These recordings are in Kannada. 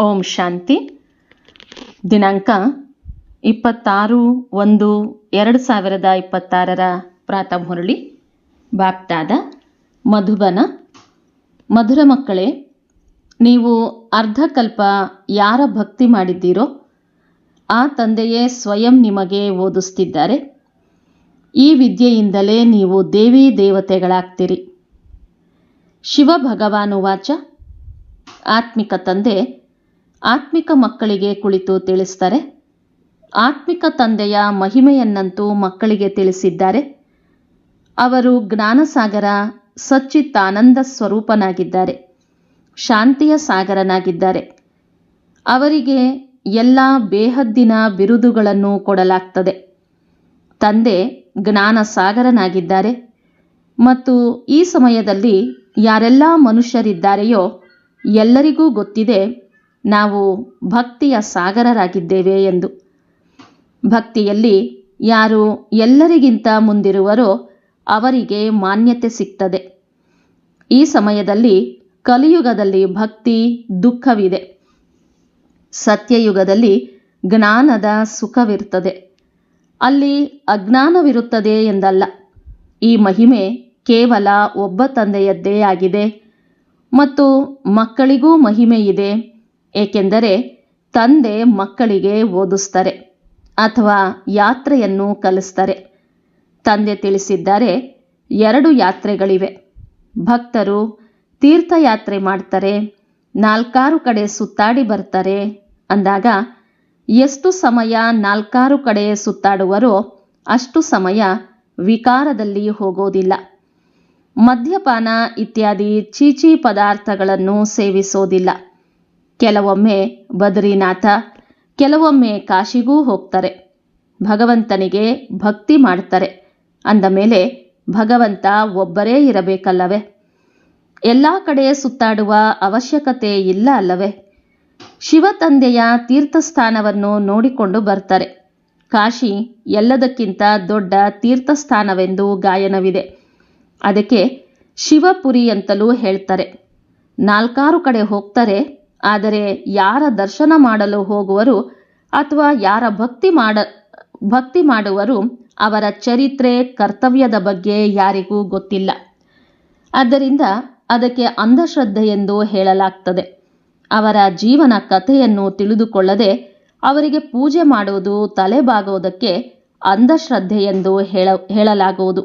ಓಂ ಶಾಂತಿ. ದಿನಾಂಕ ಇಪ್ಪತ್ತಾರು ಒಂದು ಎರಡು ಸಾವಿರದ ಇಪ್ಪತ್ತಾರರ ಪ್ರಾತಃಮುರಳಿ ಬಾಪ್ತಾದ ಮಧುಬನ. ಮಧುರ ಮಕ್ಕಳೇ, ನೀವು ಅರ್ಧಕಲ್ಪ ಯಾರ ಭಕ್ತಿ ಮಾಡಿದ್ದೀರೋ ಆ ತಂದೆಯೇ ಸ್ವಯಂ ನಿಮಗೆ ಓದಿಸ್ತಿದ್ದಾರೆ. ಈ ವಿದ್ಯೆಯಿಂದಲೇ ನೀವು ದೇವಿ ದೇವತೆಗಳಾಗ್ತೀರಿ. ಶಿವ ಭಗವಾನುವಾಚ ಆತ್ಮಿಕ ತಂದೆ ಆತ್ಮಿಕ ಮಕ್ಕಳಿಗೆ ಕುಳಿತು ತಿಳಿಸ್ತಾರೆ. ಆತ್ಮಿಕ ತಂದೆಯ ಮಹಿಮೆಯನ್ನಂತೂ ಮಕ್ಕಳಿಗೆ ತಿಳಿಸಿದ್ದಾರೆ. ಅವರು ಜ್ಞಾನಸಾಗರ ಸಚ್ಚಿತ್ತಾನಂದ ಸ್ವರೂಪನಾಗಿದ್ದಾರೆ. ಶಾಂತಿಯ ಸಾಗರನಾಗಿದ್ದಾರೆ. ಅವರಿಗೆ ಎಲ್ಲ ಬೇಹದ್ದಿನ ಬಿರುದುಗಳನ್ನು ಕೊಡಲಾಗ್ತದೆ. ತಂದೆ ಜ್ಞಾನ ಸಾಗರನಾಗಿದ್ದಾರೆ ಮತ್ತು ಈ ಸಮಯದಲ್ಲಿ ಯಾರೆಲ್ಲ ಮನುಷ್ಯರಿದ್ದಾರೆಯೋ ಎಲ್ಲರಿಗೂ ಗೊತ್ತಿದೆ ನಾವು ಭಕ್ತಿಯ ಸಾಗರರಾಗಿದ್ದೇವೆ ಎಂದು. ಭಕ್ತಿಯಲ್ಲಿ ಯಾರು ಎಲ್ಲರಿಗಿಂತ ಮುಂದಿರುವರೋ ಅವರಿಗೆ ಮಾನ್ಯತೆ ಸಿಗ್ತದೆ. ಈ ಸಮಯದಲ್ಲಿ ಕಲಿಯುಗದಲ್ಲಿ ಭಕ್ತಿ ದುಃಖವಿದೆ. ಸತ್ಯಯುಗದಲ್ಲಿ ಜ್ಞಾನದ ಸುಖವಿರುತ್ತದೆ. ಅಲ್ಲಿ ಅಜ್ಞಾನವಿರುತ್ತದೆ ಎಂದಲ್ಲ, ಈ ಮಹಿಮೆ ಕೇವಲ ಒಬ್ಬ ತಂದೆಯದ್ದೇ ಆಗಿದೆ ಮತ್ತು ಮಕ್ಕಳಿಗೂ ಮಹಿಮೆ ಇದೆ ಏಕೆಂದರೆ ತಂದೆ ಮಕ್ಕಳಿಗೆ ಓದಿಸ್ತಾರೆ ಅಥವಾ ಯಾತ್ರೆಯನ್ನು ಕಲಿಸ್ತಾರೆ. ತಂದೆ ತಿಳಿಸಿದ್ದಾರೆ, ಎರಡು ಯಾತ್ರೆಗಳಿವೆ. ಭಕ್ತರು ತೀರ್ಥಯಾತ್ರೆ ಮಾಡ್ತಾರೆ, ನಾಲ್ಕಾರು ಕಡೆ ಸುತ್ತಾಡಿ ಬರ್ತಾರೆ ಅಂದಾಗ, ಎಷ್ಟು ಸಮಯ ನಾಲ್ಕಾರು ಕಡೆ ಸುತ್ತಾಡುವರೋ ಅಷ್ಟು ಸಮಯ ವಿಕಾರದಲ್ಲಿ ಹೋಗೋದಿಲ್ಲ. ಮದ್ಯಪಾನ ಇತ್ಯಾದಿ ಚೀಚಿ ಪದಾರ್ಥಗಳನ್ನು ಸೇವಿಸೋದಿಲ್ಲ. ಕೆಲವೊಮ್ಮೆ ಬದರೀನಾಥ, ಕೆಲವೊಮ್ಮೆ ಕಾಶಿಗೂ ಹೋಗ್ತಾರೆ. ಭಗವಂತನಿಗೆ ಭಕ್ತಿ ಮಾಡ್ತಾರೆ. ಅಂದ ಮೇಲೆ ಭಗವಂತ ಒಬ್ಬರೇ ಇರಬೇಕಲ್ಲವೇ? ಎಲ್ಲ ಕಡೆ ಸುತ್ತಾಡುವ ಅವಶ್ಯಕತೆ ಇಲ್ಲ ಅಲ್ಲವೇ? ಶಿವ ತಂದೆಯ ತೀರ್ಥಸ್ಥಾನವನ್ನು ನೋಡಿಕೊಂಡು ಬರ್ತಾರೆ. ಕಾಶಿ ಎಲ್ಲದಕ್ಕಿಂತ ದೊಡ್ಡ ತೀರ್ಥಸ್ಥಾನವೆಂದು ಗಾಯನವಿದೆ. ಅದಕ್ಕೆ ಶಿವಪುರಿ ಅಂತಲೂ ಹೇಳ್ತಾರೆ. ನಾಲ್ಕಾರು ಕಡೆ ಹೋಗ್ತಾರೆ ಆದರೆ ಯಾರ ದರ್ಶನ ಮಾಡಲು ಹೋಗುವರು ಅಥವಾ ಯಾರ ಭಕ್ತಿ ಮಾಡ, ಭಕ್ತಿ ಮಾಡುವರು ಅವರ ಚರಿತ್ರೆ ಕರ್ತವ್ಯದ ಬಗ್ಗೆ ಯಾರಿಗೂ ಗೊತ್ತಿಲ್ಲ. ಆದ್ದರಿಂದ ಅದಕ್ಕೆ ಅಂಧಶ್ರದ್ಧೆ ಎಂದು ಹೇಳಲಾಗ್ತದೆ. ಅವರ ಜೀವನ ಕಥೆಯನ್ನು ತಿಳಿದುಕೊಳ್ಳದೆ ಅವರಿಗೆ ಪೂಜೆ ಮಾಡುವುದು ತಲೆಬಾಗುವುದಕ್ಕೆ ಅಂಧಶ್ರದ್ಧೆ ಎಂದು ಹೇಳ, ಹೇಳಲಾಗುವುದು.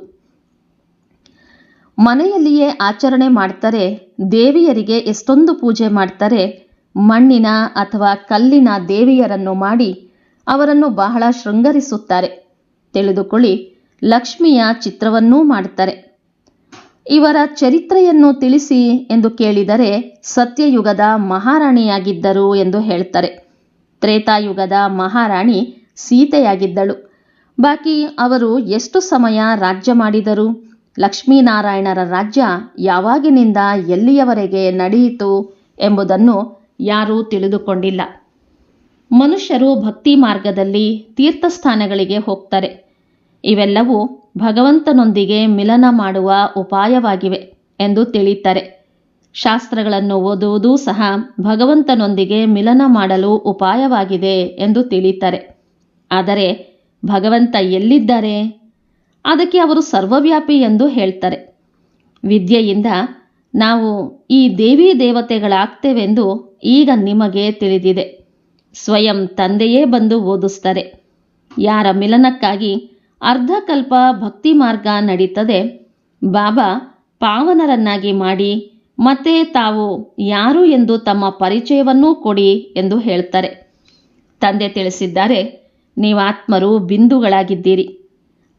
ಮನೆಯಲ್ಲಿಯೇ ಆಚರಣೆ ಮಾಡ್ತಾರೆ, ದೇವಿಯರಿಗೆ ಎಷ್ಟೊಂದು ಪೂಜೆ ಮಾಡ್ತಾರೆ ಮಣ್ಣಿನ ಅಥವಾ ಕಲ್ಲಿನ ದೇವಿಯರನ್ನು ಮಾಡಿ ಅವರನ್ನು ಬಹಳ ಶೃಂಗರಿಸುತ್ತಾರೆ. ತಿಳಿದುಕೊಳ್ಳಿ, ಲಕ್ಷ್ಮಿಯ ಚಿತ್ರವನ್ನೂ ಮಾಡುತ್ತಾರೆ. ಇವರ ಚರಿತ್ರೆಯನ್ನು ತಿಳಿಸಿ ಎಂದು ಕೇಳಿದರೆ ಸತ್ಯಯುಗದ ಮಹಾರಾಣಿಯಾಗಿದ್ದರು ಎಂದು ಹೇಳ್ತಾರೆ. ತ್ರೇತಾಯುಗದ ಮಹಾರಾಣಿ ಸೀತೆಯಾಗಿದ್ದಳು. ಬಾಕಿ ಅವರು ಎಷ್ಟು ಸಮಯ ರಾಜ್ಯ ಮಾಡಿದರು? ಲಕ್ಷ್ಮೀನಾರಾಯಣರ ರಾಜ್ಯ ಯಾವಾಗಿನಿಂದ ಎಲ್ಲಿಯವರೆಗೆ ನಡೆಯಿತು ಎಂಬುದನ್ನು ಯಾರೂ ತಿಳಿದುಕೊಂಡಿಲ್ಲ. ಮನುಷ್ಯರು ಭಕ್ತಿ ಮಾರ್ಗದಲ್ಲಿ ತೀರ್ಥಸ್ಥಾನಗಳಿಗೆ ಹೋಗ್ತಾರೆ. ಇವೆಲ್ಲವೂ ಭಗವಂತನೊಂದಿಗೆ ಮಿಲನ ಮಾಡುವ ಉಪಾಯವಾಗಿವೆ ಎಂದು ತಿಳಿತಾರೆ. ಶಾಸ್ತ್ರಗಳನ್ನು ಓದುವುದೂ ಸಹ ಭಗವಂತನೊಂದಿಗೆ ಮಿಲನ ಮಾಡಲು ಉಪಾಯವಾಗಿದೆ ಎಂದು ತಿಳಿತಾರೆ. ಆದರೆ ಭಗವಂತ ಎಲ್ಲಿದ್ದಾರೆ? ಅದಕ್ಕೆ ಅವರು ಸರ್ವವ್ಯಾಪಿ ಎಂದು ಹೇಳ್ತಾರೆ. ವಿದ್ಯೆಯಿಂದ ನಾವು ಈ ದೇವಿ ದೇವತೆಗಳಾಗ್ತೇವೆಂದು ಈಗ ನಿಮಗೆ ತಿಳಿದಿದೆ. ಸ್ವಯಂ ತಂದೆಯೇ ಬಂದು ಓದಿಸ್ತಾರೆ. ಯಾರ ಮಿಲನಕ್ಕಾಗಿ ಅರ್ಧಕಲ್ಪ ಭಕ್ತಿ ಮಾರ್ಗ ನಡೀತದೆ, ಬಾಬಾ ಪಾವನರನ್ನಾಗಿ ಮಾಡಿ, ಮತ್ತೆ ತಾವು ಯಾರು ಎಂದು ತಮ್ಮ ಪರಿಚಯವನ್ನೂ ಕೊಡಿ ಎಂದು ಹೇಳ್ತಾರೆ. ತಂದೆ ತಿಳಿಸಿದ್ದಾರೆ ನೀವು ಆತ್ಮರು ಬಿಂದುಗಳಾಗಿದ್ದೀರಿ.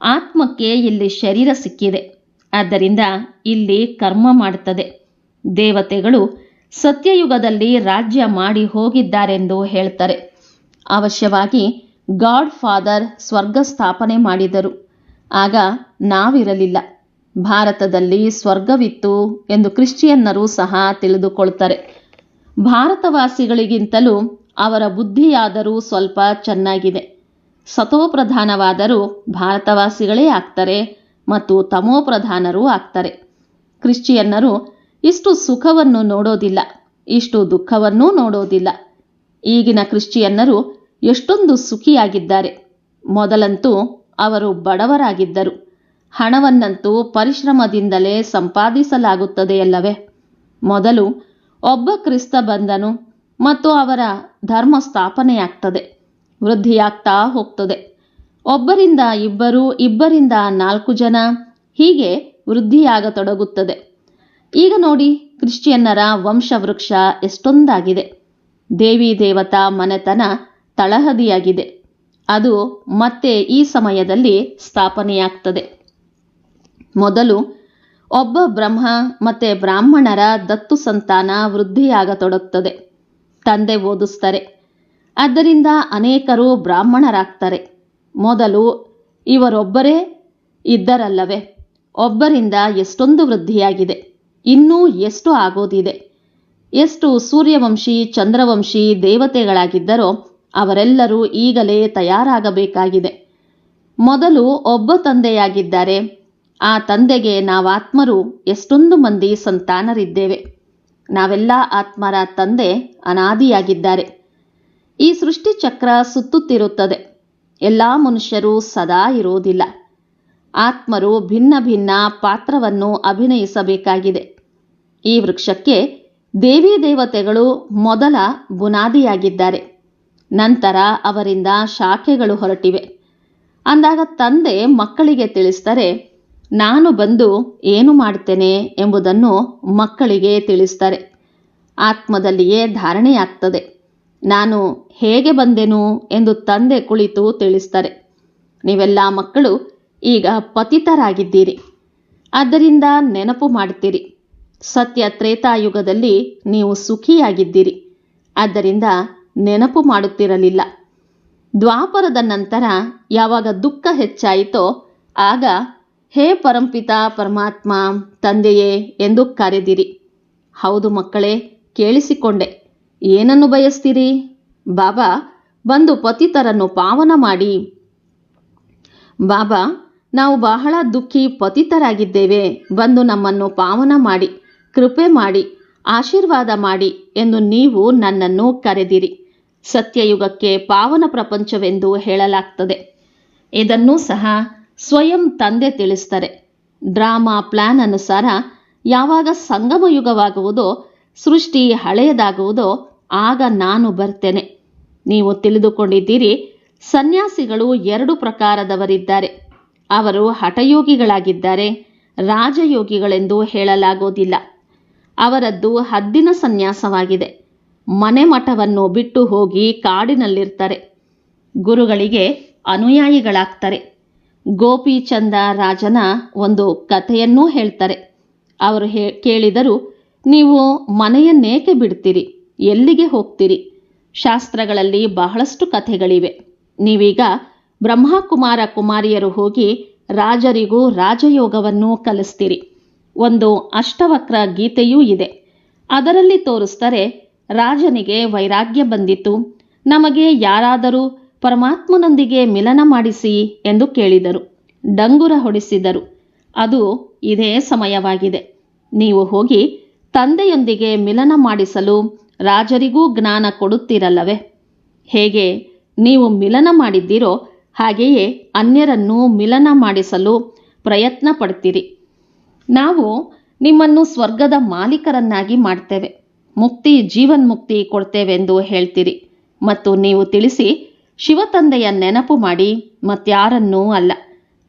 ಆತ್ಮಕ್ಕೆ ಇಲ್ಲಿ ಶರೀರ ಸಿಕ್ಕಿದೆ. ಆದ್ದರಿಂದ ಇಲ್ಲಿ ಕರ್ಮ ಮಾಡುತ್ತದೆ. ದೇವತೆಗಳು ಸತ್ಯಯುಗದಲ್ಲಿ ರಾಜ್ಯ ಮಾಡಿ ಹೋಗಿದ್ದಾರೆಂದು ಹೇಳ್ತಾರೆ. ಅವಶ್ಯವಾಗಿ ಗಾಡ್ ಫಾದರ್ ಸ್ವರ್ಗ ಸ್ಥಾಪನೆ ಮಾಡಿದರು. ಆಗ ನಾವಿರಲಿಲ್ಲ. ಭಾರತದಲ್ಲಿ ಸ್ವರ್ಗವಿತ್ತು ಎಂದು ಕ್ರಿಶ್ಚಿಯನ್ನರು ಸಹ ತಿಳಿದುಕೊಳ್ತಾರೆ. ಭಾರತವಾಸಿಗಳಿಗಿಂತಲೂ ಅವರ ಬುದ್ಧಿಯಾದರೂ ಸ್ವಲ್ಪ ಚೆನ್ನಾಗಿದೆ. ಸತೋಪ್ರಧಾನವಾದರೂ ಭಾರತವಾಸಿಗಳೇ ಆಗ್ತಾರೆ ಮತ್ತು ತಮೋಪ್ರಧಾನರೂ ಆಗ್ತಾರೆ. ಕ್ರಿಶ್ಚಿಯನ್ನರು ಇಷ್ಟು ಸುಖವನ್ನು ನೋಡೋದಿಲ್ಲ, ಇಷ್ಟು ದುಃಖವನ್ನೂ ನೋಡೋದಿಲ್ಲ. ಈಗಿನ ಕ್ರಿಶ್ಚಿಯನ್ನರು ಎಷ್ಟೊಂದು ಸುಖಿಯಾಗಿದ್ದಾರೆ. ಮೊದಲಂತೂ ಅವರು ಬಡವರಾಗಿದ್ದರು. ಹಣವನ್ನಂತೂ ಪರಿಶ್ರಮದಿಂದಲೇ ಸಂಪಾದಿಸಲಾಗುತ್ತದೆಯಲ್ಲವೇ ಮೊದಲು ಒಬ್ಬ ಕ್ರಿಸ್ತ ಬಂದನು ಮತ್ತು ಅವರ ಧರ್ಮ ಸ್ಥಾಪನೆಯಾಗ್ತದೆ, ವೃದ್ಧಿಯಾಗ್ತಾ ಹೋಗ್ತದೆ. ಒಬ್ಬರಿಂದ ಇಬ್ಬರು, ಇಬ್ಬರಿಂದ ನಾಲ್ಕು ಜನ ಹೀಗೆ ವೃದ್ಧಿಯಾಗತೊಡಗುತ್ತದೆ. ಈಗ ನೋಡಿ ಕ್ರಿಶ್ಚಿಯನ್ನರ ವಂಶವೃಕ್ಷ ಎಷ್ಟೊಂದಾಗಿದೆ. ದೇವಿ ದೇವತಾ ಮನೆತನ ತಳಹದಿಯಾಗಿದೆ. ಅದು ಮತ್ತೆ ಈ ಸಮಯದಲ್ಲಿ ಸ್ಥಾಪನೆಯಾಗ್ತದೆ. ಮೊದಲು ಒಬ್ಬ ಬ್ರಹ್ಮ ಮತ್ತೆ ಬ್ರಾಹ್ಮಣರ ದತ್ತು ಸಂತಾನ ವೃದ್ಧಿಯಾಗತೊಡಗ್ತದೆ. ತಂದೆ ಓದಿಸ್ತಾರೆ. ಆದ್ದರಿಂದ ಅನೇಕರು ಬ್ರಾಹ್ಮಣರಾಗ್ತಾರೆ. ಮೊದಲು ಇವರೊಬ್ಬರೇ ಇದ್ದರಲ್ಲವೇ. ಒಬ್ಬರಿಂದ ಎಷ್ಟೊಂದು ವೃದ್ಧಿಯಾಗಿದೆ. ಇನ್ನೂ ಎಷ್ಟು ಆಗೋದಿದೆ. ಎಷ್ಟು ಸೂರ್ಯವಂಶಿ, ಚಂದ್ರವಂಶಿ, ದೇವತೆಗಳಾಗಿದ್ದರೋ ಅವರೆಲ್ಲರೂ ಈಗಲೇ ತಯಾರಾಗಬೇಕಾಗಿದೆ. ಮೊದಲು ಒಬ್ಬ ತಂದೆಯಾಗಿದ್ದಾರೆ. ಆ ತಂದೆಗೆ ನಾವಾತ್ಮರು ಎಷ್ಟೊಂದು ಮಂದಿ ಸಂತಾನರಿದ್ದೇವೆ. ನಾವೆಲ್ಲ ಆತ್ಮರ ತಂದೆ, ಅನಾದಿಯಾಗಿದ್ದಾರೆ. ಈ ಸೃಷ್ಟಿಚಕ್ರ ಸುತ್ತುತ್ತಿರುತ್ತದೆ. ಎಲ್ಲ ಮನುಷ್ಯರು ಸದಾ ಇರುವುದಿಲ್ಲ. ಆತ್ಮರು ಭಿನ್ನ ಭಿನ್ನ ಪಾತ್ರವನ್ನು ಅಭಿನಯಿಸಬೇಕಾಗಿದೆ. ಈ ವೃಕ್ಷಕ್ಕೆ ದೇವಿ ದೇವತೆಗಳು ಮೊದಲ ಬುನಾದಿಯಾಗಿದ್ದಾರೆ. ನಂತರ ಅವರಿಂದ ಶಾಖೆಗಳು ಹೊರಟಿವೆ. ಅಂದಾಗ ತಂದೆ ಮಕ್ಕಳಿಗೆ ತಿಳಿಸ್ತಾರೆ ನಾನು ಬಂದು ಏನು ಮಾಡ್ತೇನೆ ಎಂಬುದನ್ನು ಮಕ್ಕಳಿಗೆ ತಿಳಿಸ್ತಾರೆ ಆತ್ಮದಲ್ಲಿಯೇ ಧಾರಣೆಯಾಗ್ತದೆ. ನಾನು ಹೇಗೆ ಬಂದೆನು? ಎಂದು ತಂದೆ ಕುಳಿತು ತಿಳಿಸ್ತಾರೆ ನೀವೆಲ್ಲ ಮಕ್ಕಳು ಈಗ ಪತಿತರಾಗಿದ್ದೀರಿ. ಆದ್ದರಿಂದ ನೆನಪು ಮಾಡ್ತೀರಿ ಸತ್ಯ ತ್ರೇತಾಯುಗದಲ್ಲಿ ನೀವು ಸುಖಿಯಾಗಿದ್ದೀರಿ. ಆದ್ದರಿಂದ ನೆನಪು ಮಾಡುತ್ತಿರಲಿಲ್ಲ. ದ್ವಾಪರದ ನಂತರ ಯಾವಾಗ ದುಃಖ ಹೆಚ್ಚಾಯಿತೋ ಆಗ, ಹೇ ಪರಂಪಿತ ಪರಮಾತ್ಮ, ತಂದೆಯೇ ಎಂದು ಕರೆದಿರಿ. ಹೌದು ಮಕ್ಕಳೇ, ಕೇಳಿಸಿಕೊಂಡೆ. ಏನನ್ನು ಬಯಸ್ತೀರಿ? ಬಾಬಾ, ಬಂದು ಪತಿತರನ್ನು ಪಾವನ ಮಾಡಿ. ಬಾಬಾ ನಾವು ಬಹಳ ದುಃಖಿ ಪತಿತರಾಗಿದ್ದೇವೆ. ಬಂದು ನಮ್ಮನ್ನು ಪಾವನ ಮಾಡಿ, ಕೃಪೆ ಮಾಡಿ, ಆಶೀರ್ವಾದ ಮಾಡಿ ಎಂದು ನೀವು ನನ್ನನ್ನು ಕರೆದಿರಿ. ಸತ್ಯಯುಗಕ್ಕೆ ಪಾವನ ಪ್ರಪಂಚವೆಂದು ಹೇಳಲಾಗ್ತದೆ. ಇದನ್ನು ಸಹ ಸ್ವಯಂ ತಂದೆ ತಿಳಿಸ್ತಾರೆ. ಡ್ರಾಮಾ ಪ್ಲಾನ್ ಅನುಸಾರ ಯಾವಾಗ ಸಂಗಮ ಯುಗವಾಗುವುದೋ, ಸೃಷ್ಟಿ ಹಳೆಯದಾಗುವುದೋ, ಆಗ ನಾನು ಬರ್ತೇನೆ. ನೀವು ತಿಳಿದುಕೊಂಡಿದ್ದೀರಿ, ಸನ್ಯಾಸಿಗಳು ಎರಡು ಪ್ರಕಾರದವರಿದ್ದಾರೆ. ಅವರು ಹಠಯೋಗಿಗಳಾಗಿದ್ದಾರೆ. ರಾಜಯೋಗಿಗಳೆಂದು ಹೇಳಲಾಗೋದಿಲ್ಲ ಅವರದ್ದು ಹದ್ದಿನ ಸನ್ಯಾಸವಾಗಿದೆ. ಮನೆ ಮಠವನ್ನು ಬಿಟ್ಟು ಹೋಗಿ ಕಾಡಿನಲ್ಲಿರ್ತಾರೆ. ಗುರುಗಳಿಗೆ ಅನುಯಾಯಿಗಳಾಗ್ತಾರೆ. ಗೋಪಿಚಂದ ರಾಜನ ಒಂದು ಕಥೆಯನ್ನೂ ಹೇಳ್ತಾರೆ. ಅವರು ಹೇ ಕೇಳಿದರು, ನೀವು ಮನೆಯನ್ನೇಕೆ ಬಿಡ್ತೀರಿ? ಎಲ್ಲಿಗೆ ಹೋಗ್ತೀರಿ? ಶಾಸ್ತ್ರಗಳಲ್ಲಿ ಬಹಳಷ್ಟು ಕಥೆಗಳಿವೆ. ನೀವೀಗ ಬ್ರಹ್ಮಕುಮಾರ ಕುಮಾರಿಯರು ಹೋಗಿ ರಾಜರಿಗೂ ರಾಜಯೋಗವನ್ನು ಕಲಿಸ್ತೀರಿ. ಒಂದು ಅಷ್ಟವಕ್ರ ಗೀತೆಯೂ ಇದೆ. ಅದರಲ್ಲಿ ತೋರಿಸ್ತಾರೆ, ರಾಜನಿಗೆ ವೈರಾಗ್ಯ ಬಂದಿತು ನಮಗೆ ಯಾರಾದರೂ ಪರಮಾತ್ಮನೊಂದಿಗೆ ಮಿಲನ ಮಾಡಿಸಿ ಎಂದು ಕೇಳಿದರು. ಡಂಗುರ ಹೊಡಿಸಿದರು. ಅದು ಇದೇ ಸಮಯವಾಗಿದೆ. ನೀವು ಹೋಗಿ ತಂದೆಯೊಂದಿಗೆ ಮಿಲನ ಮಾಡಿಸಲು ರಾಜರಿಗೂ ಜ್ಞಾನ ಕೊಡುತ್ತೀರಲ್ಲವೇ? ಹೇಗೆ ನೀವು ಮಿಲನ ಮಾಡಿದ್ದೀರೋ ಹಾಗೆಯೇ ಅನ್ಯರನ್ನು ಮಿಲನ ಮಾಡಿಸಲು ಪ್ರಯತ್ನ ಪಡ್ತೀರಿ ನಾವು ನಿಮ್ಮನ್ನು ಸ್ವರ್ಗದ ಮಾಲೀಕರನ್ನಾಗಿ ಮಾಡ್ತೇವೆ. ಮುಕ್ತಿ ಜೀವನ್ಮುಕ್ತಿ ಕೊಡ್ತೇವೆಂದು ಹೇಳ್ತೀರಿ. ಮತ್ತು ನೀವು ತಿಳಿಸಿ ಶಿವತಂದೆಯ ನೆನಪು ಮಾಡಿ ಮತ್ಯಾರನ್ನೂ ಅಲ್ಲ.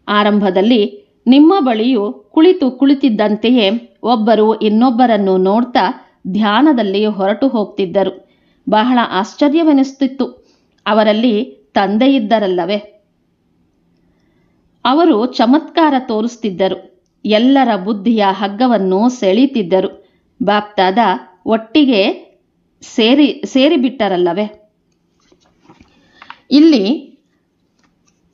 ಆರಂಭದಲ್ಲಿ ನಿಮ್ಮ ಬಳಿಯು ಕುಳಿತು ಕುಳಿತಿದ್ದಂತೆಯೇ ಒಬ್ಬರು ಇನ್ನೊಬ್ಬರನ್ನು ನೋಡ್ತಾ ಧ್ಯಾನದಲ್ಲಿ ಹೊರಟು ಹೋಗ್ತಿದ್ದರು. ಬಹಳ ಆಶ್ಚರ್ಯವೆನಿಸ್ತಿತ್ತು. ಅವರಲ್ಲಿ ತಂದೆ ಇದ್ದರಲ್ಲವೇ ಅವರು ಚಮತ್ಕಾರ ತೋರಿಸ್ತಿದ್ದರು. ಎಲ್ಲರ ಬುದ್ಧಿಯ ಹಗ್ಗವನ್ನು ಸೆಳೀತಿದ್ದರು. ಬಾಪ್ತಾದ ಒಟ್ಟಿಗೆ ಸೇರಿ, ಸೇರಿಬಿಟ್ಟರಲ್ಲವೇ? ಇಲ್ಲಿ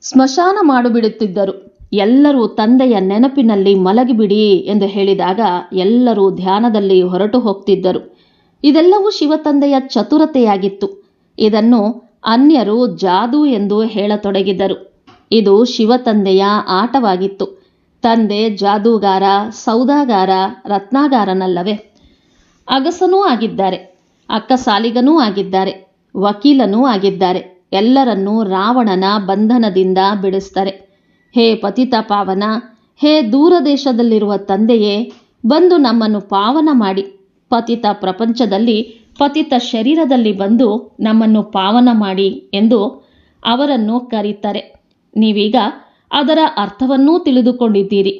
ಸ್ಮಶಾನ ಮಾಡಿಬಿಡುತ್ತಿದ್ದರು. ಎಲ್ಲರೂ ತಂದೆಯ ನೆನಪಿನಲ್ಲಿ ಮಲಗಿಬಿಡಿ ಎಂದು ಹೇಳಿದಾಗ ಎಲ್ಲರೂ ಧ್ಯಾನದಲ್ಲಿ ಹೊರಟು ಹೋಗ್ತಿದ್ದರು ಇದೆಲ್ಲವೂ ಶಿವತಂದೆಯ ಚತುರತೆಯಾಗಿತ್ತು. ಇದನ್ನು ಅನ್ಯರು ಜಾದು ಎಂದು ಹೇಳತೊಡಗಿದರು. ಇದು ಶಿವತಂದೆಯ ಆಟವಾಗಿತ್ತು. ತಂದೆ ಜಾದೂಗಾರ, ಸೌದಾಗಾರ, ರತ್ನಾಗಾರನಲ್ಲವೇ? ಅಗಸನೂ ಆಗಿದ್ದಾರೆ, ಅಕ್ಕಸಾಲಿಗನೂ ಆಗಿದ್ದಾರೆ, ವಕೀಲನೂ ಆಗಿದ್ದಾರೆ. ಎಲ್ಲರನ್ನೂ ರಾವಣನ ಬಂಧನದಿಂದ ಬಿಡಿಸ್ತಾರೆ. ಹೇ ಪತಿತ ಪಾವನ, ಹೇ ದೂರ ದೇಶದಲ್ಲಿರುವ ತಂದೆಯೇ, ಬಂದು ನಮ್ಮನ್ನು ಪಾವನ ಮಾಡಿ. ಪತಿತ ಪ್ರಪಂಚದಲ್ಲಿ ಪತಿತ ಶರೀರದಲ್ಲಿ ಬಂದು ನಮ್ಮನ್ನು ಪಾವನ ಮಾಡಿ ಎಂದು ಅವರನ್ನು ಕರೀತಾರೆ. ನೀವೀಗ ಅದರ ಅರ್ಥವನ್ನೂ ತಿಳಿದುಕೊಂಡಿದ್ದೀರಿ.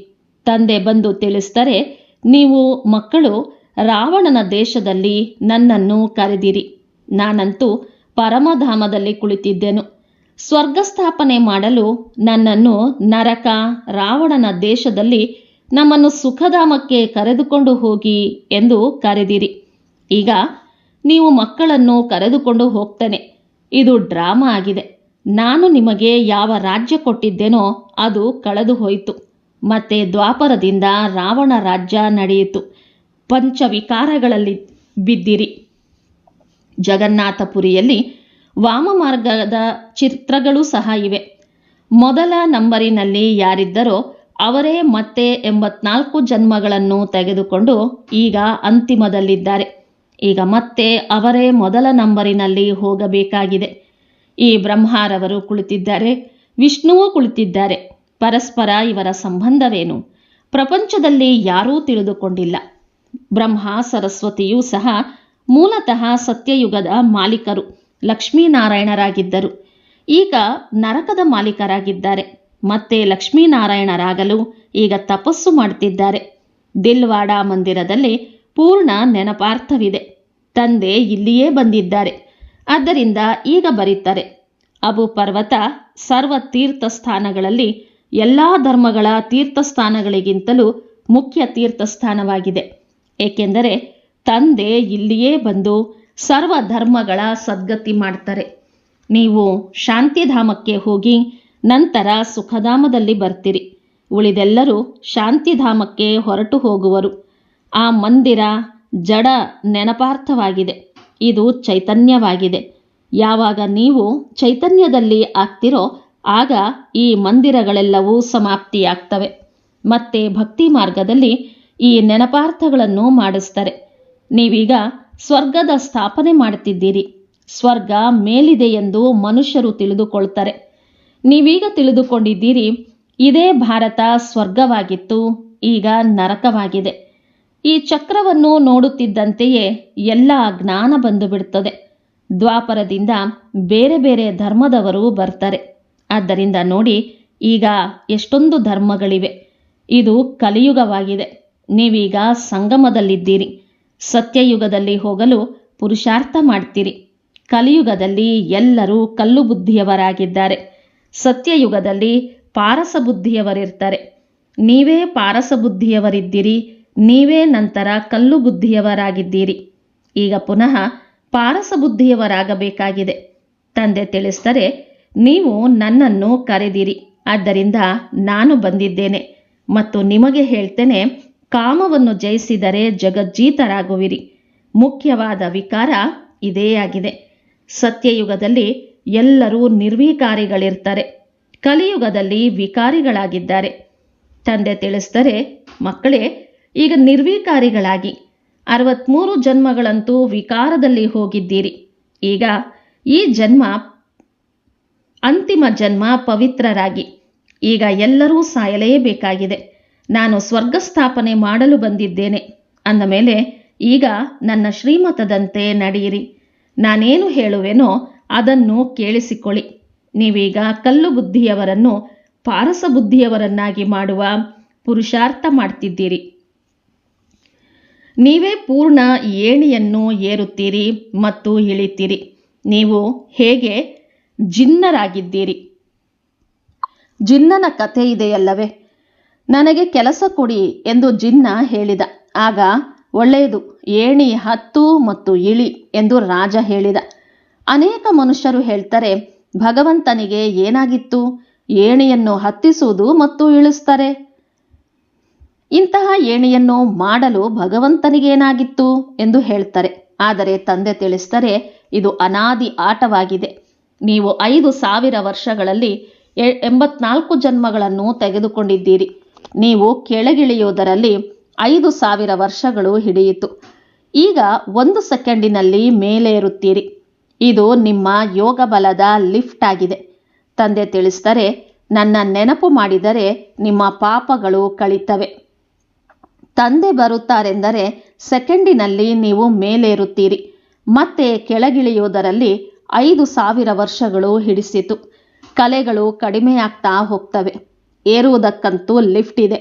ತಂದೆ ಬಂದು ತಿಳಿಸ್ತಾರೆ ನೀವು ಮಕ್ಕಳು ರಾವಣನ ದೇಶದಲ್ಲಿ ನನ್ನನ್ನು ಕರೆದಿರಿ. ನಾನಂತೂ ಪರಮಧಾಮದಲ್ಲಿ ಕುಳಿತಿದ್ದೆನು. ಸ್ವರ್ಗ ಸ್ಥಾಪನೆ ಮಾಡಲು ನನ್ನನ್ನು ನರಕ ರಾವಣನ ದೇಶದಲ್ಲಿ ನಮ್ಮನ್ನು ಸುಖಧಾಮಕ್ಕೆ ಕರೆದುಕೊಂಡು ಹೋಗಿ ಎಂದು ಕರೆದಿರಿ. ಈಗ ನೀವು ಮಕ್ಕಳನ್ನು ಕರೆದುಕೊಂಡು ಹೋಗ್ತೇನೆ. ಇದು ಡ್ರಾಮಾ ಆಗಿದೆ. ನಾನು ನಿಮಗೆ ಯಾವ ರಾಜ್ಯ ಕೊಟ್ಟಿದ್ದೇನೋ ಅದು ಕಳೆದು ಹೋಯಿತು. ಮತ್ತೆ ದ್ವಾಪರದಿಂದ ರಾವಣ ರಾಜ್ಯ ನಡೆಯಿತು. ಪಂಚವಿಕಾರಗಳಲ್ಲಿ ಬಿದ್ದಿರಿ. ಜಗನ್ನಾಥಪುರಿಯಲ್ಲಿ ವಾಮಮಾರ್ಗದ ಚಿತ್ರಗಳು ಸಹ ಇವೆ. ಮೊದಲ ನಂಬರಿನಲ್ಲಿ ಯಾರಿದ್ದರೋ ಅವರೇ ಮತ್ತೆ ಎಂಬತ್ನಾಲ್ಕು ಜನ್ಮಗಳನ್ನು ತೆಗೆದುಕೊಂಡು ಈಗ ಅಂತಿಮದಲ್ಲಿದ್ದಾರೆ. ಈಗ ಮತ್ತೆ ಅವರೇ ಮೊದಲ ನಂಬರಿನಲ್ಲಿ ಹೋಗಬೇಕಾಗಿದೆ. ಈ ಬ್ರಹ್ಮಾರವರು ಕುಳಿತಿದ್ದಾರೆ, ವಿಷ್ಣುವು ಕುಳಿತಿದ್ದಾರೆ. ಪರಸ್ಪರ ಇವರ ಸಂಬಂಧವೇನು? ಪ್ರಪಂಚದಲ್ಲಿ ಯಾರೂ ತಿಳಿದುಕೊಂಡಿಲ್ಲ. ಬ್ರಹ್ಮ, ಸರಸ್ವತಿಯೂ ಸಹ ಮೂಲತಃ ಸತ್ಯಯುಗದ ಮಾಲೀಕರು, ಲಕ್ಷ್ಮೀನಾರಾಯಣರಾಗಿದ್ದರು. ಈಗ ನರಕದ ಮಾಲೀಕರಾಗಿದ್ದಾರೆ. ಮತ್ತೆ ಲಕ್ಷ್ಮೀನಾರಾಯಣರಾಗಲು ಈಗ ತಪಸ್ಸು ಮಾಡುತ್ತಿದ್ದಾರೆ ದಿಲ್ವಾಡಾ ಮಂದಿರದಲ್ಲಿ ಪೂರ್ಣ ನೆನಪಾರ್ಥವಿದೆ. ತಂದೆ ಇಲ್ಲಿಯೇ ಬಂದಿದ್ದಾರೆ. ಆದ್ದರಿಂದ ಈಗ ಬರೀತಾರೆ. ಅಬು ಪರ್ವತ ಸರ್ವ ತೀರ್ಥಸ್ಥಾನಗಳಲ್ಲಿ ಎಲ್ಲ ಧರ್ಮಗಳ ತೀರ್ಥಸ್ಥಾನಗಳಿಗಿಂತಲೂ ಮುಖ್ಯ ತೀರ್ಥಸ್ಥಾನವಾಗಿದೆ. ಏಕೆಂದರೆ ತಂದೆ ಇಲ್ಲಿಯೇ ಬಂದು ಸರ್ವ ಧರ್ಮಗಳ ಸದ್ಗತಿ ಮಾಡ್ತಾರೆ. ನೀವು ಶಾಂತಿಧಾಮಕ್ಕೆ ಹೋಗಿ ನಂತರ ಸುಖಧಾಮದಲ್ಲಿ ಬರ್ತೀರಿ. ಉಳಿದೆಲ್ಲರೂ ಶಾಂತಿಧಾಮಕ್ಕೆ ಹೊರಟು ಹೋಗುವರು. ಆ ಮಂದಿರ ಜಡ ನೆನಪಾರ್ಥವಾಗಿದೆ. ಇದು ಚೈತನ್ಯವಾಗಿದೆ. ಯಾವಾಗ ನೀವು ಚೈತನ್ಯದಲ್ಲಿ ಆಗ್ತಿರೋ, ಆಗ ಈ ಮಂದಿರಗಳೆಲ್ಲವೂ ಸಮಾಪ್ತಿಯಾಗ್ತವೆ. ಮತ್ತೆ ಭಕ್ತಿ ಮಾರ್ಗದಲ್ಲಿ ಈ ನೆನಪಾರ್ಥಗಳನ್ನು ಮಾಡಿಸ್ತಾರೆ. ನೀವೀಗ ಸ್ವರ್ಗದ ಸ್ಥಾಪನೆ ಮಾಡ್ತಿದ್ದೀರಿ ಸ್ವರ್ಗ ಮೇಲಿದೆ ಎಂದು ಮನುಷ್ಯರು ತಿಳಿದುಕೊಳ್ತಾರೆ. ನೀವೀಗ ತಿಳಿದುಕೊಂಡಿದ್ದೀರಿ, ಇದೇ ಭಾರತ ಸ್ವರ್ಗವಾಗಿತ್ತು, ಈಗ ನರಕವಾಗಿದೆ. ಈ ಚಕ್ರವನ್ನು ನೋಡುತ್ತಿದ್ದಂತೆಯೇ ಎಲ್ಲ ಜ್ಞಾನ ಬಂದು ಬಿಡುತ್ತದೆ ದ್ವಾಪರದಿಂದ ಬೇರೆ ಬೇರೆ ಧರ್ಮದವರು ಬರ್ತಾರೆ. ಆದ್ದರಿಂದ ನೋಡಿ, ಈಗ ಎಷ್ಟೊಂದು ಧರ್ಮಗಳಿವೆ. ಇದು ಕಲಿಯುಗವಾಗಿದೆ. ನೀವೀಗ ಸಂಗಮದಲ್ಲಿದ್ದೀರಿ. ಸತ್ಯಯುಗದಲ್ಲಿ ಹೋಗಲು ಪುರುಷಾರ್ಥ ಮಾಡ್ತೀರಿ. ಕಲಿಯುಗದಲ್ಲಿ ಎಲ್ಲರೂ ಕಲ್ಲು ಬುದ್ಧಿಯವರಾಗಿದ್ದಾರೆ ಸತ್ಯಯುಗದಲ್ಲಿ ಪಾರಸ ಬುದ್ಧಿಯವರಿರ್ತಾರೆ ನೀವೇ ಪಾರಸ ಬುದ್ಧಿಯವರಿದ್ದೀರಿ ನೀವೇ ನಂತರ ಕಲ್ಲು ಬುದ್ಧಿಯವರಾಗಿದ್ದೀರಿ. ಈಗ ಪುನಃ ಪಾರಸ ಬುದ್ಧಿಯವರಾಗಬೇಕಾಗಿದೆ. ತಂದೆ ತಿಳಿಸ್ತರೆ ನೀವು ನನ್ನನ್ನು ಕರೆದಿರಿ. ಆದ್ದರಿಂದ ನಾನು ಬಂದಿದ್ದೇನೆ ಮತ್ತು ನಿಮಗೆ ಹೇಳ್ತೇನೆ, ಕಾಮವನ್ನು ಜಯಿಸಿದರೆ ಜಗಜ್ಜೀತರಾಗುವಿರಿ. ಮುಖ್ಯವಾದ ವಿಕಾರ ಇದೇ ಆಗಿದೆ. ಸತ್ಯಯುಗದಲ್ಲಿ ಎಲ್ಲರೂ ನಿರ್ವಿಕಾರಿಗಳಿರ್ತಾರೆ. ಕಲಿಯುಗದಲ್ಲಿ ವಿಕಾರಿಗಳಾಗಿದ್ದಾರೆ. ತಂದೆ ತಿಳಿಸ್ತರೆ ಮಕ್ಕಳೇ ಈಗ ನಿರ್ವಿಕಾರಿಗಳಾಗಿ ಅರವತ್ಮೂರು ಜನ್ಮಗಳಂತೂ ವಿಕಾರದಲ್ಲಿ ಹೋಗಿದ್ದೀರಿ. ಈಗ ಈ ಜನ್ಮ ಅಂತಿಮ ಜನ್ಮ ಪವಿತ್ರರಾಗಿ. ಈಗ ಎಲ್ಲರೂ ಸಾಯಲೇಬೇಕಾಗಿದೆ. ನಾನು ಸ್ವರ್ಗ ಸ್ಥಾಪನೆ ಮಾಡಲು ಬಂದಿದ್ದೇನೆ. ಅಂದ ಮೇಲೆ ಈಗ ನನ್ನ ಶ್ರೀಮತದಂತೆ ನಡೆಯಿರಿ. ನಾನೇನು ಹೇಳುವೆನೋ ಅದನ್ನು ಕೇಳಿಸಿಕೊಳ್ಳಿ. ನೀವೀಗ ಕಲ್ಲು ಬುದ್ಧಿಯವರನ್ನು ಪಾರಸ ಬುದ್ಧಿಯವರನ್ನಾಗಿ ಮಾಡುವ ಪುರುಷಾರ್ಥ ಮಾಡ್ತಿದ್ದೀರಿ. ನೀವೇ ಪೂರ್ಣ ಏಣಿಯನ್ನು ಏರುತ್ತೀರಿ ಮತ್ತು ಇಳಿತೀರಿ. ನೀವು ಹೇಗೆ ಜಿನ್ನರಾಗಿದ್ದೀರಿ? ಜಿನ್ನನ ಕಥೆ ಇದೆಯಲ್ಲವೇ? ನನಗೆ ಕೆಲಸ ಕೊಡಿ ಎಂದು ಜಿನ್ನ ಹೇಳಿದ. ಆಗ ಒಳ್ಳೆಯದು, ಏಣಿ ಹತ್ತು ಮತ್ತು ಇಳಿ ಎಂದು ರಾಜ ಹೇಳಿದ. ಅನೇಕ ಮನುಷ್ಯರು ಹೇಳ್ತಾರೆ, ಭಗವಂತನಿಗೆ ಏನಾಗಿತ್ತು? ಏಣಿಯನ್ನು ಹತ್ತಿಸುವುದು ಮತ್ತು ಇಳಿಸ್ತಾರೆ. ಇಂತಹ ಏಣಿಯನ್ನು ಮಾಡಲು ಭಗವಂತನಿಗೇನಾಗಿತ್ತು ಎಂದು ಹೇಳ್ತಾರೆ. ಆದರೆ ತಂದೆ ತಿಳಿಸ್ತಾರೆ ಇದು ಅನಾದಿ ಆಟವಾಗಿದೆ. ನೀವು ಐದು ಸಾವಿರ ವರ್ಷಗಳಲ್ಲಿ ಎಂಬತ್ನಾಲ್ಕು ಜನ್ಮಗಳನ್ನು ತೆಗೆದುಕೊಂಡಿದ್ದೀರಿ. ನೀವು ಕೆಳಗಿಳಿಯುವುದರಲ್ಲಿ ಐದು ಸಾವಿರ ವರ್ಷಗಳು ಹಿಡಿಯಿತು. ಈಗ ಒಂದು ಸೆಕೆಂಡಿನಲ್ಲಿ ಮೇಲೇರುತ್ತೀರಿ. ಇದು ನಿಮ್ಮ ಯೋಗ ಬಲದ ಲಿಫ್ಟ್ ಆಗಿದೆ. ತಂದೆ ತಿಳಿಸ್ತಾರೆ ನನ್ನ ನೆನಪು ಮಾಡಿದರೆ ನಿಮ್ಮ ಪಾಪಗಳು ಕಳಿತವೆ. ತಂದೆ ಬರುತ್ತಾರೆಂದರೆ ಸೆಕೆಂಡಿನಲ್ಲಿ ನೀವು ಮೇಲೇರುತ್ತೀರಿ. ಮತ್ತೆ ಕೆಳಗಿಳಿಯುವುದರಲ್ಲಿ ಐದು ಸಾವಿರ ವರ್ಷಗಳು ಹಿಡಿಸಿತು. ಕಲೆಗಳು ಕಡಿಮೆಯಾಗ್ತಾ ಹೋಗ್ತವೆ. ಏರುವುದಕ್ಕಂತೂ ಲಿಫ್ಟ್ ಇದೆ.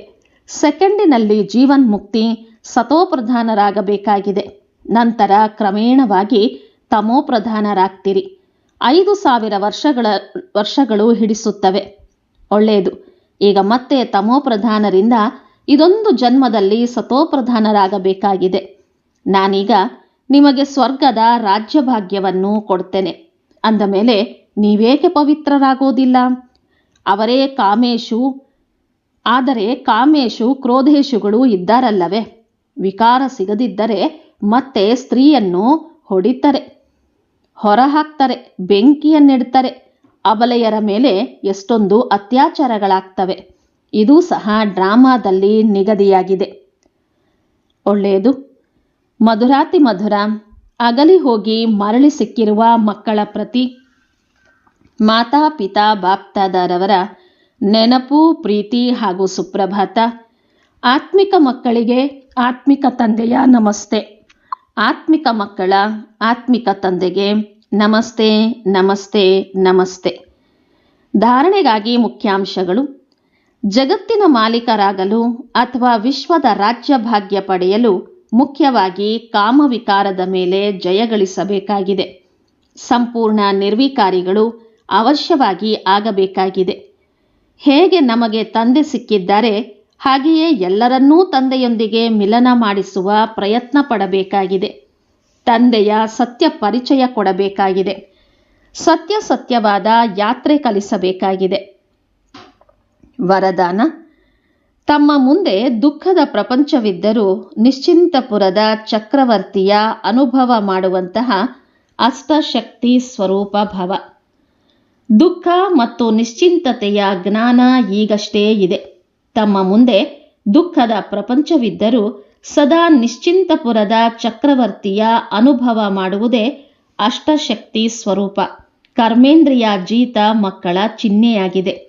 ಸೆಕೆಂಡಿನಲ್ಲಿ ಜೀವನ್ ಮುಕ್ತಿ ಸತೋಪ್ರಧಾನರಾಗಬೇಕಾಗಿದೆ. ನಂತರ ಕ್ರಮೇಣವಾಗಿ ತಮೋಪ್ರಧಾನರಾಗ್ತೀರಿ. ಐದು ಸಾವಿರ ವರ್ಷಗಳ ವರ್ಷಗಳು ಹಿಡಿಸುತ್ತವೆ. ಒಳ್ಳೆಯದು. ಈಗ ಮತ್ತೆ ತಮೋಪ್ರಧಾನರಿಂದ ಇದೊಂದು ಜನ್ಮದಲ್ಲಿ ಸತೋಪ್ರಧಾನರಾಗಬೇಕಾಗಿದೆ. ನಾನೀಗ ನಿಮಗೆ ಸ್ವರ್ಗದ ರಾಜ್ಯಭಾಗ್ಯವನ್ನು ಕೊಡ್ತೇನೆ. ಅಂದ ಮೇಲೆ, ನೀವೇಕೆ ಪವಿತ್ರರಾಗೋದಿಲ್ಲ? ಅವರೇ ಕಾಮೇಶು, ಆದರೆ ಕಾಮೇಶು ಕ್ರೋಧೇಶುಗಳು ಇದ್ದಾರಲ್ಲವೇ? ವಿಕಾರ ಸಿಗದಿದ್ದರೆ ಮತ್ತೆ ಸ್ತ್ರೀಯನ್ನು ಹೊಡಿತಾರೆ, ಹೊರಹಾಕ್ತಾರೆ, ಬೆಂಕಿಯನ್ನಿಡ್ತಾರೆ. ಅಬಲೆಯರ ಮೇಲೆ ಎಷ್ಟೊಂದು ಅತ್ಯಾಚಾರಗಳಾಗ್ತವೆ. ಇದೂ ಸಹ ಡ್ರಾಮಾದಲ್ಲಿ ನಿಗದಿಯಾಗಿದೆ. ಒಳ್ಳೆಯದು. ಮಧುರಾತಿ ಮಧುರ, ಅಗಲಿ ಹೋಗಿ ಮರಳಿ ಸಿಕ್ಕಿರುವ ಮಕ್ಕಳ ಪ್ರತಿ ಮಾತಾ ಪಿತಾ ಬಾಪ್ತಾದಾರವರ ನೆನಪು, ಪ್ರೀತಿ ಹಾಗೂ ಸುಪ್ರಭಾತ. ಆತ್ಮಿಕ ಮಕ್ಕಳಿಗೆ ಆತ್ಮಿಕ ತಂದೆಯ ನಮಸ್ತೆ. ಆತ್ಮಿಕ ಮಕ್ಕಳ ಆತ್ಮಿಕ ತಂದೆಗೆ ನಮಸ್ತೆ ನಮಸ್ತೆ ನಮಸ್ತೆ. ಧಾರಣೆಗಾಗಿ ಮುಖ್ಯಾಂಶಗಳು. ಜಗತ್ತಿನ ಮಾಲೀಕರಾಗಲು ಅಥವಾ ವಿಶ್ವದ ರಾಜ್ಯ ಭಾಗ್ಯ ಪಡೆಯಲು ಮುಖ್ಯವಾಗಿ ಕಾಮವಿಕಾರದ ಮೇಲೆ ಜಯಗಳಿಸಬೇಕಾಗಿದೆ ಸಂಪೂರ್ಣ ನಿರ್ವಿಕಾರಿಗಳು ಅವಶ್ಯವಾಗಿ ಆಗಬೇಕಾಗಿದೆ. ಹೇಗೆ ನಮಗೆ ತಂದೆ ಸಿಕ್ಕಿದ್ದಾರೆ, ಹಾಗೆಯೇ ಎಲ್ಲರನ್ನೂ ತಂದೆಯೊಂದಿಗೆ ಮಿಲನ ಮಾಡಿಸುವ ಪ್ರಯತ್ನ ಪಡಬೇಕಾಗಿದೆ. ತಂದೆಯ ಸತ್ಯ ಪರಿಚಯ ಕೊಡಬೇಕಾಗಿದೆ. ಸತ್ಯ ಸತ್ಯವಾದ ಯಾತ್ರೆ ಕಲಿಸಬೇಕಾಗಿದೆ. ವರದಾನ. ತಮ್ಮ ಮುಂದೆ ದುಃಖದ ಪ್ರಪಂಚವಿದ್ದರೂ ನಿಶ್ಚಿಂತಪುರದ ಚಕ್ರವರ್ತಿಯ ಅನುಭವ ಮಾಡುವಂತಹ ಅಷ್ಟಶಕ್ತಿ ಸ್ವರೂಪ ಭವ. ದುಃಖ ಮತ್ತು ನಿಶ್ಚಿಂತತೆಯ ಜ್ಞಾನ ಈಗಷ್ಟೇ ಇದೆ. ತಮ್ಮ ಮುಂದೆ ದುಃಖದ ಪ್ರಪಂಚವಿದ್ದರೂ ಸದಾ ನಿಶ್ಚಿಂತಪುರದ ಚಕ್ರವರ್ತಿಯ ಅನುಭವ ಮಾಡುವುದೇ ಅಷ್ಟಶಕ್ತಿ ಸ್ವರೂಪ. ಕರ್ಮೇಂದ್ರಿಯ ಜೀತ ಮಕ್ಕಳ ಚಿಹ್ನೆಯಾಗಿದೆ.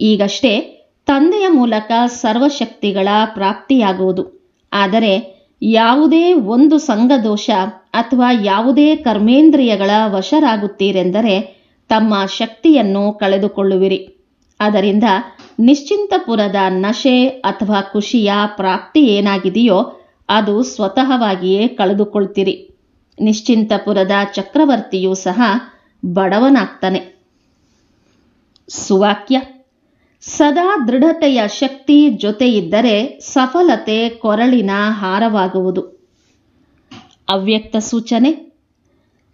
ಈಗಷ್ಟೇ ತಂದೆಯ ಮೂಲಕ ಸರ್ವಶಕ್ತಿಗಳ ಪ್ರಾಪ್ತಿಯಾಗುವುದು. ಆದರೆ ಯಾವುದೇ ಒಂದು ಸಂಘದೋಷ ಅಥವಾ ಯಾವುದೇ ಕರ್ಮೇಂದ್ರಿಯಗಳ ವಶರಾಗುತ್ತೀರೆಂದರೆ ತಮ್ಮ ಶಕ್ತಿಯನ್ನು ಕಳೆದುಕೊಳ್ಳುವಿರಿ. ಅದರಿಂದ ನಿಶ್ಚಿಂತಪುರದ ನಶೆ ಅಥವಾ ಖುಷಿಯ ಪ್ರಾಪ್ತಿ ಏನಾಗಿದೆಯೋ ಅದು ಸ್ವತಃವಾಗಿಯೇ ಕಳೆದುಕೊಳ್ತೀರಿ. ನಿಶ್ಚಿಂತಪುರದ ಚಕ್ರವರ್ತಿಯೂ ಸಹ ಬಡವನಾಗ್ತಾನೆ. ಸುವಾಕ್ಯ. ಸದಾ ದೃಢತೆಯ ಶಕ್ತಿ ಜೊತೆಯಿದ್ದರೆ ಸಫಲತೆ ಕೊರಳಿನ ಹಾರವಾಗುವುದು. ಅವ್ಯಕ್ತ ಸೂಚನೆ,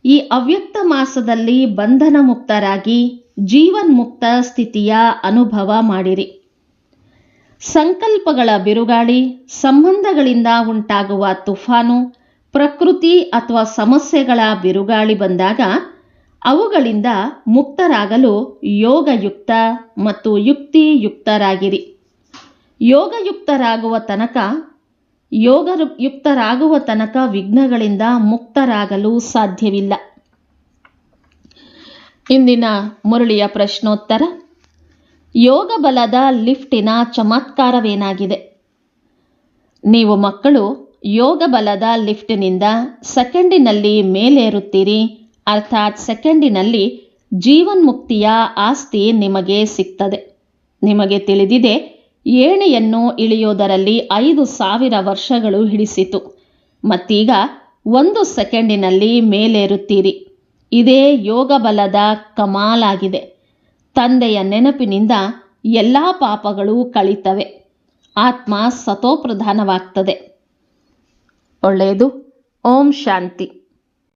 ಈ ಅವ್ಯಕ್ತ ಮಾಸದಲ್ಲಿ ಬಂಧನ ಮುಕ್ತರಾಗಿ ಜೀವನ್ಮುಕ್ತ ಸ್ಥಿತಿಯ ಅನುಭವ ಮಾಡಿರಿ. ಸಂಕಲ್ಪಗಳ ಬಿರುಗಾಳಿ, ಸಂಬಂಧಗಳಿಂದ ಉಂಟಾಗುವ ತುಫಾನು, ಪ್ರಕೃತಿ ಅಥವಾ ಸಮಸ್ಯೆಗಳ ಬಿರುಗಾಳಿ ಬಂದಾಗ ಅವುಗಳಿಂದ ಮುಕ್ತರಾಗಲು ಯೋಗಯುಕ್ತ ಮತ್ತು ಯುಕ್ತಿಯುಕ್ತರಾಗಿರಿ. ಯೋಗಯುಕ್ತರಾಗುವ ತನಕ ಯೋಗಯುಕ್ತರಾಗುವ ತನಕ ವಿಘ್ನಗಳಿಂದ ಮುಕ್ತರಾಗಲು ಸಾಧ್ಯವಿಲ್ಲ. ಇಂದಿನ ಮುರಳಿಯ ಪ್ರಶ್ನೋತ್ತರ, ಯೋಗ ಬಲದ ಲಿಫ್ಟಿನ ಚಮತ್ಕಾರವೇನಾಗಿದೆ? ನೀವು ಮಕ್ಕಳು ಯೋಗ ಬಲದ ಲಿಫ್ಟಿನಿಂದ ಸೆಕೆಂಡಿನಲ್ಲಿ ಮೇಲೇರುತ್ತೀರಿ ಅರ್ಥಾತ್ ಸೆಕೆಂಡಿನಲ್ಲಿ ಜೀವನ್ಮುಕ್ತಿಯ ಆಸ್ತಿ ನಿಮಗೆ ಸಿಗ್ತದೆ. ನಿಮಗೆ ತಿಳಿದಿದೆ, ಏಣಿಯನ್ನು ಇಳಿಯೋದರಲ್ಲಿ ಐದು ಸಾವಿರ ವರ್ಷಗಳು ಹಿಡಿಸಿತು. ಮತ್ತೀಗ ಒಂದು ಸೆಕೆಂಡಿನಲ್ಲಿ ಮೇಲೇರುತ್ತೀರಿ. ಇದೇ ಯೋಗ ಬಲದ ಕಮಾಲಾಗಿದೆ. ತಂದೆಯ ನೆನಪಿನಿಂದ ಎಲ್ಲ ಪಾಪಗಳು ಕಳಿತವೆ. ಆತ್ಮ ಸತೋಪ್ರಧಾನವಾಗ್ತದೆ. ಒಳ್ಳೆಯದು. ಓಂ ಶಾಂತಿ.